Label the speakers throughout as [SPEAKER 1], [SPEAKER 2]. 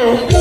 [SPEAKER 1] Yeah.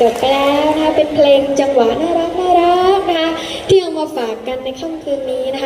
[SPEAKER 1] จบไปแล้วนะคะเป็นเพลงจังหวะน่ารักน่ารักนะคะที่เอามาฝากกันในค่ำคืนนี้นะคะ